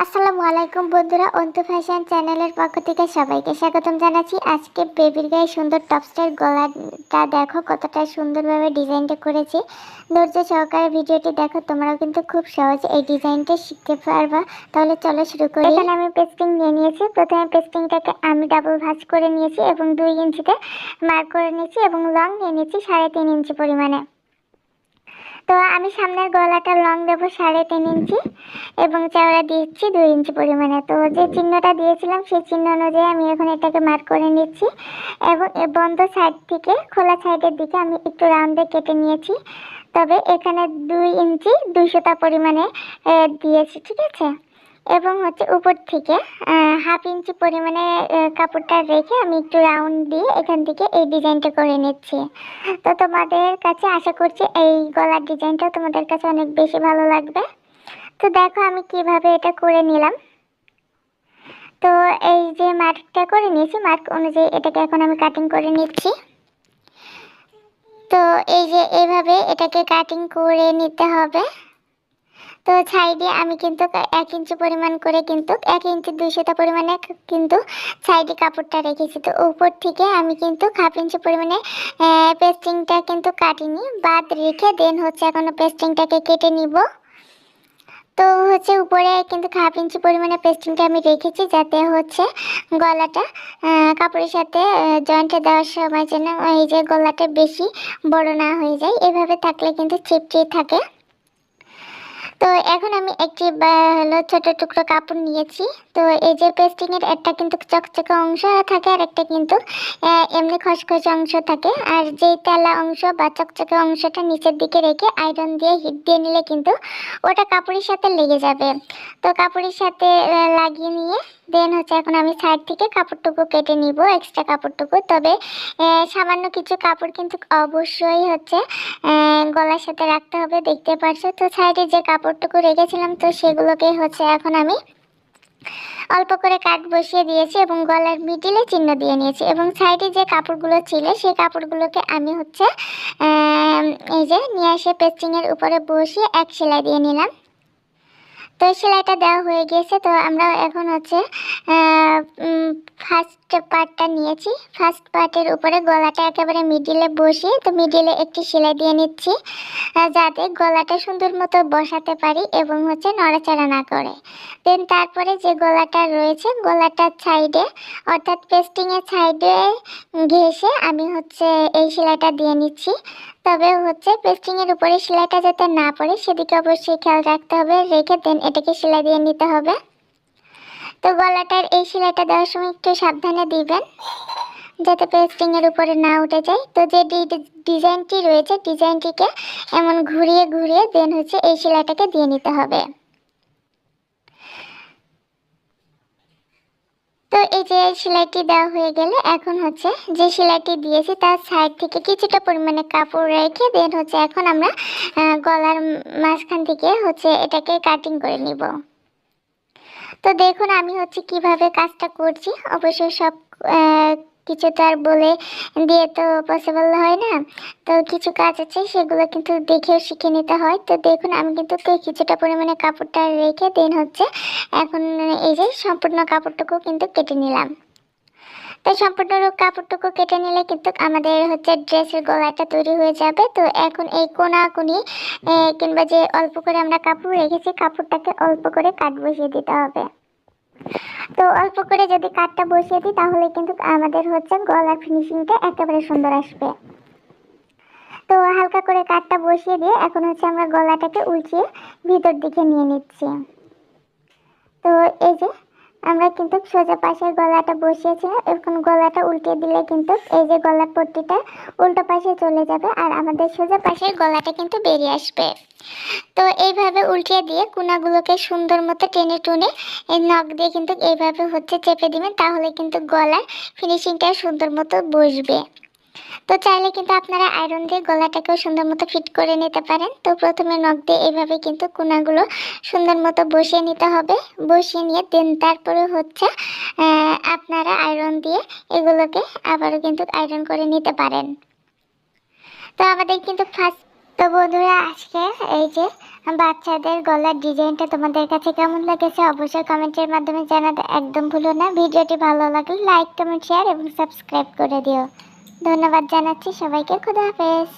আসসালামু আলাইকুম বন্ধুরা, অন্তু ফ্যাশন চ্যানেলের পক্ষ থেকে সবাইকে স্বাগতম জানাচ্ছি। আজকে বেবির গায়ে সুন্দর টপসটার গলাটা দেখো, কতটা সুন্দরভাবে ডিজাইনটা করেছি। ধৈর্য সহকারে ভিডিওটি দেখো, তোমরাও কিন্তু খুব সহজে এই ডিজাইনটা শিখতে পারবা। তাহলে চলো শুরু করি। এখানে আমি পেস্টিং নিয়ে নিয়েছি। প্রথমে পেস্টিংটাকে আমি ডাবল ভাঁজ করে নিয়েছি এবং দুই ইঞ্চিতে মার্ক করে নিয়েছি এবং লং নিয়ে নিয়েছি সাড়ে তিন ইঞ্চি পরিমাণে। তো আমি সামনের গলাটা লং দেবো সাড়ে তিন ইঞ্চি এবং চওড়া দিচ্ছি দুই ইঞ্চি পরিমাণে। তো যে চিহ্নটা দিয়েছিলাম, সেই চিহ্ন অনুযায়ী আমি এখন এটাকে মার্ক করে নিচ্ছি এবং এ বন্ধ সাইড থেকে খোলা সাইডের দিকে আমি একটু রাউন্ডে কেটে নিয়েছি। তবে এখানে দুই ইঞ্চি দুইশোটা পরিমাণে দিয়েছি, ঠিক আছে? এবং হচ্ছে উপর থেকে হাফ ইঞ্চি পরিমাণে কাপড়টা রেখে আমি একটু রাউন্ড দিয়ে এখান থেকে এই ডিজাইনটা করে নিচ্ছি। তো তোমাদের কাছে আশা করছি এই গলার ডিজাইনটা তোমাদের কাছে অনেক বেশি ভালো লাগবে। তো দেখো আমি কীভাবে এটা করে নিলাম। তো এই যে মার্কটা করে নিয়েছি, মার্ক অনুযায়ী এটাকে এখন আমি কাটিং করে নিচ্ছি। তো এই যে এইভাবে এটাকে কাটিং করে নিতে হবে। তো সাইডে আমি কিন্তু এক ইঞ্চি পরিমাণ করে কিন্তু এক ইঞ্চি দুইশোটা পরিমাণে কিন্তু সাইডে কাপড়টা রেখেছি। তো উপর থেকে আমি কিন্তু হাফ ইঞ্চি পরিমাণে পেস্টিংটা কিন্তু কাটিনি, বাদ রেখে দেন হচ্ছে এখন পেস্টিংটাকে কেটে নিব। তো হচ্ছে উপরে কিন্তু হাফ ইঞ্চি পরিমাণে পেস্টিংটা আমি রেখেছি যাতে হচ্ছে গলাটা কাপড়ের সাথে জয়েন্টে দেওয়ার সময় যেন এই যে গলাটা বেশি বড় না হয়ে যায়। এভাবে থাকলে কিন্তু চিপচিপ থাকে। তো এখন আমি একটি হলো ছোট টুকরো কাপড় নিয়েছি। তো এই যে পেস্টিং এর একটা কিন্তু চকচকে অংশ থাকে, আর একটা কিন্তু এমনি খসখসে অংশ থাকে। আর যেই তেলা অংশ বা চকচকে অংশটা নিচের দিকে রেখে আয়রন দিয়ে হিট দিয়ে নিলে কিন্তু ওটা কাপড়ের সাথে লেগে যাবে। তো কাপড়ের সাথে লাগিয়ে নিয়ে দেন হচ্ছে এখন আমি সাইড থেকে কাপড়টুকু কেটে নিব এক্সট্রা কাপড়টুকু। তবে সামান্য কিছু কাপড় কিন্তু অবশ্যই হচ্ছে গলার সাথে রাখতে হবে, দেখতে পারছ? তো সাইডে যে কাপড়টুকু রেখেছিলাম তো সেগুলোকে হচ্ছে এখন আমি অল্প করে কাট বসিয়ে দিয়েছি এবং গলার মিডিলে চিহ্ন দিয়ে নিয়েছি এবং সাইডে যে কাপড়গুলো ছিল সেই কাপড়গুলোকে আমি হচ্ছে এই যে নিয়ে এসে পেস্টিংয়ের উপরে বসিয়ে এক সেলাই দিয়ে নিলাম। তো সেলাইটা দেওয়া হয়ে গিয়েছে তো আমরা এখন হচ্ছে ফার্স্ট পার্টটা নিয়েছি। ফার্স্ট পার্টের উপরে গলাটা একেবারে মিডিলে বসিয়ে, তো মিডিলে একটি সেলাই দিয়ে নিচ্ছি যাতে গলাটা সুন্দর মতো বসাতে পারি এবং হচ্ছে নড়াচড়া না করে। দেন তারপরে যে গলাটা রয়েছে গলাটার সাইডে অর্থাৎ পেস্টিংয়ের সাইডে ঘেসে আমি হচ্ছে এই সেলাইটা দিয়ে নিচ্ছি। তবে হচ্ছে পেস্টিংয়ের উপরে সেলাইটা যাতে না পড়ে, সেদিকে অবশ্যই খেয়াল রাখতে হবে। রেখে দেন এটাকে সেলাই দিয়ে নিতে হবে। তো গলাটার এই সেলাইটা দেওয়ার সময় একটু সাবধানে দিবেন, যাতে পেস্টিংয়ের উপরে না উঠে যায়। তো যে ডিজাইনটি রয়েছে, ডিজাইনটিকে এমন ঘুরিয়ে ঘুরিয়ে দেন হচ্ছে এই সেলাইটাকে দিয়ে নিতে হবে। তো এই যে সেলাইটি দেওয়া হয়ে গেলে এখন হচ্ছে যে সেলাইটি দিয়েছি তার সাইড থেকে কিছুটা পরিমাণে কাপড় রেখে দেন হচ্ছে এখন আমরা গলার মাঝখান থেকে হচ্ছে এটাকে কাটিং করে নিব। তো দেখুন আমি হচ্ছে কীভাবে কাজটা করছি। অবশ্যই সব কিছু তো আর বলে দিয়ে তো পসিবল হয় না। তো কিছু কাজ আছে, সেগুলো কিন্তু দেখেও শিখে নিতে হয়। তো দেখুন, আমি কিন্তু কিছুটা পরিমাণে কাপড়টা রেখে দেন হচ্ছে, এখন এই যে সম্পূর্ণ কাপড়টুকু কিন্তু কেটে নিলাম। তো সম্পূর্ণ কাপড়টুকু কেটে নিলে কিন্তু আমাদের হচ্ছে ড্রেসের গলাটা তৈরি হয়ে যাবে। তো এখন এই কোনাকুনি কিংবা যে অল্প করে আমরা কাপড় রেখেছি, কাপড়টাকে অল্প করে কাট বসিয়ে দিতে হবে। তো অল্প করে যদি কাটটা বসিয়ে দিই, তাহলে কিন্তু আমাদের হচ্ছে গলার ফিনিশিংটা একেবারে সুন্দর আসবে। তো হালকা করে কাঠটা বসিয়ে দিয়ে এখন হচ্ছে আমরা গলাটাকে উল্টিয়ে ভিতর দিকে নিয়ে নিচ্ছি। তো এই যে আমরা কিন্তু সোজা পাশের গলাটা বসিয়েছিলাম এখন গলাটা উল্টে দিলে কিন্তু এই যে গলার পট্টিটা উল্টো পাশে চলে যাবে আর আমাদের সোজা পাশের গলাটা কিন্তু বেরিয়ে আসবে। তো এইভাবে উল্টে দিয়ে কুনাগুলোকে সুন্দর মতো টেনে টুনে এই নখ দিয়ে কিন্তু এইভাবে হচ্ছে চেপে দিবেন, তাহলে কিন্তু গলার ফিনিশিংটা সুন্দর মতো বসবে। তো চাইলে কিন্তু আপনারা আয়রন দিয়ে গলাটাকেও সুন্দর মতো ফিট করে নিতে পারেন। তো প্রথমে নখ দিয়ে এইভাবে কিন্তু কোনাগুলো সুন্দর মতো বসিয়ে নিতে হবে। বসিয়ে নিয়ে দেন তারপরে হচ্ছে আপনারা আয়রন দিয়ে এগুলোকে আবারও কিন্তু আয়রন করে নিতে পারেন। তো আমাদের কিন্তু ফার্স্ট তো বন্ধুরা আজকে এই যে বাচ্চাদের গলার ডিজাইনটা তোমাদের কাছে কেমন লেগেছে অবশ্যই কমেন্টের মাধ্যমে জানাতে একদম ভুলো না। ভিডিওটি ভালো লাগলে লাইক কমেন্ট শেয়ার এবং সাবস্ক্রাইব করে দিও। ধন্যবাদ জানাচ্ছি সবাইকে খুদা হাফেজ।